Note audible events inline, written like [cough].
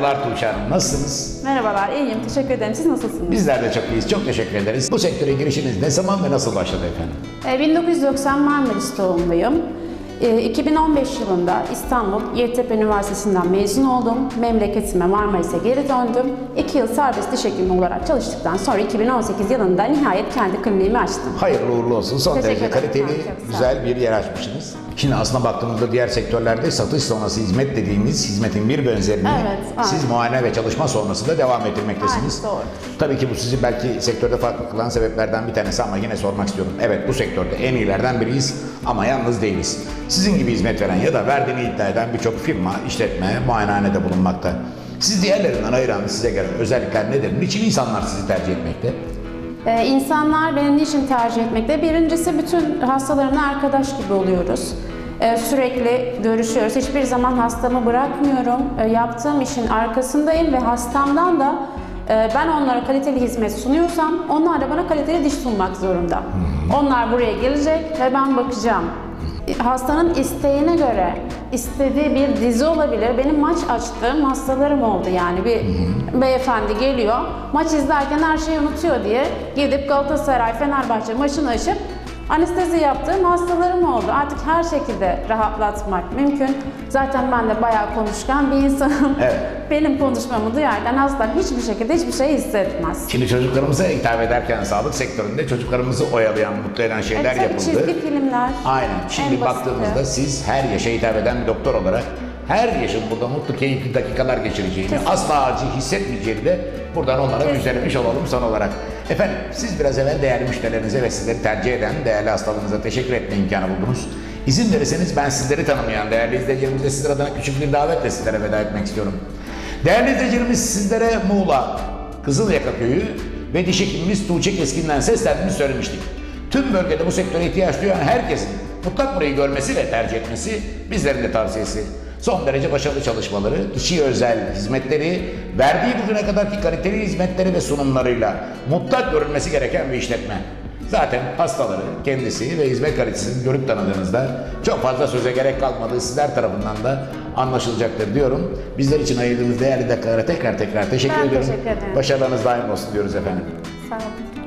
Merhabalar Tuğçe Hanım, nasılsınız? Merhabalar, iyiyim. Teşekkür ederim. Siz nasılsınız? Bizler de çok iyiyiz, çok teşekkür ederiz. Bu sektöre girişiniz ne zaman ve nasıl başladı efendim? Ee, 1990 Marmaris doğumluyum. Ee, 2015 yılında İstanbul Yeditepe Üniversitesi'nden mezun oldum. Memleketime Marmaris'e geri döndüm. 2 yıl serbest diş hekimi olarak çalıştıktan sonra 2018 yılında nihayet kendi kliniğimi açtım. Hayırlı uğurlu olsun. Son Teşekkür derece ederim. kaliteli, Çok sağ güzel bir yer açmışsınız. Şimdi aslında baktığımızda diğer sektörlerde satış sonrası hizmet dediğimiz hizmetin bir benzerini Evet, aynen. siz muayene ve çalışma sonrası da devam ettirmektesiniz. Aynen, doğru. Tabii ki bu sizi belki sektörde farklı kılan sebeplerden bir tanesi ama yine sormak istiyorum. Evet bu sektörde en iyilerden biriyiz ama yalnız değiliz. Sizin gibi hizmet veren ya da verdiğini iddia eden birçok firma, işletme, muayenehanede bulunmakta. Siz diğerlerinden ayıran size göre özellikler nedir? Niçin insanlar sizi tercih etmekte? Ee, insanlar beni niçin tercih etmekte? Birincisi bütün hastalarımla arkadaş gibi oluyoruz. Ee, sürekli görüşüyoruz. Hiçbir zaman hastamı bırakmıyorum. Ee, yaptığım işin arkasındayım ve hastamdan da e, ben onlara kaliteli hizmet sunuyorsam onlar da bana kaliteli diş sunmak zorunda. Onlar buraya gelecek ve ben bakacağım. E, Hastanın isteğine göre istediği bir dizi olabilir. Benim maç açtığım hastalarım oldu yani bir beyefendi geliyor maç izlerken her şeyi unutuyor diye gidip Galatasaray Fenerbahçe maçını açıp anestezi yaptığım hastalarım oldu. Artık her şekilde rahatlatmak mümkün. Zaten ben de bayağı konuşkan bir insanım. Evet. [laughs] Benim konuşmamı duyarken hasta hiçbir şekilde hiçbir şey hissetmez. Şimdi çocuklarımıza hitap ederken sağlık sektöründe çocuklarımızı oyalayan, mutlu eden şeyler E, yapıldı. çizgi filmler. Aynen. Şimdi baktığımızda siz her yaşa hitap eden bir doktor olarak her yaşın burada mutlu, keyifli dakikalar geçireceğini, Kesinlikle. asla acı hissetmeyeceğini de buradan onlara müjdelemiş olalım son olarak. Efendim siz biraz evvel değerli müşterilerinize ve sizleri tercih eden değerli hastalarınıza teşekkür etme imkanı buldunuz. İzin verirseniz ben sizleri tanımayan değerli izleyicilerimize sizler adına küçük bir davetle sizlere veda etmek istiyorum. Değerli izleyicilerimiz sizlere Muğla, Kızılyaka Köyü ve diş hekimimiz Tuğçe Keskin'den seslendiğini söylemiştik. Tüm bölgede bu sektöre ihtiyaç duyan herkesin mutlak burayı görmesi ve tercih etmesi bizlerin de tavsiyesi. Son derece başarılı çalışmaları, kişiye özel hizmetleri, verdiği bugüne kadarki kaliteli hizmetleri ve sunumlarıyla mutlak görülmesi gereken bir işletme. Zaten hastaları, kendisi ve hizmet kalitesini görüp tanıdığınızda çok fazla söze gerek kalmadığı sizler tarafından da anlaşılacaktır diyorum. Bizler için ayırdığınız değerli dakikalara tekrar tekrar teşekkür Ben ediyorum. teşekkür ederim. Başarılarınız daim olsun diyoruz efendim. Sağ olun.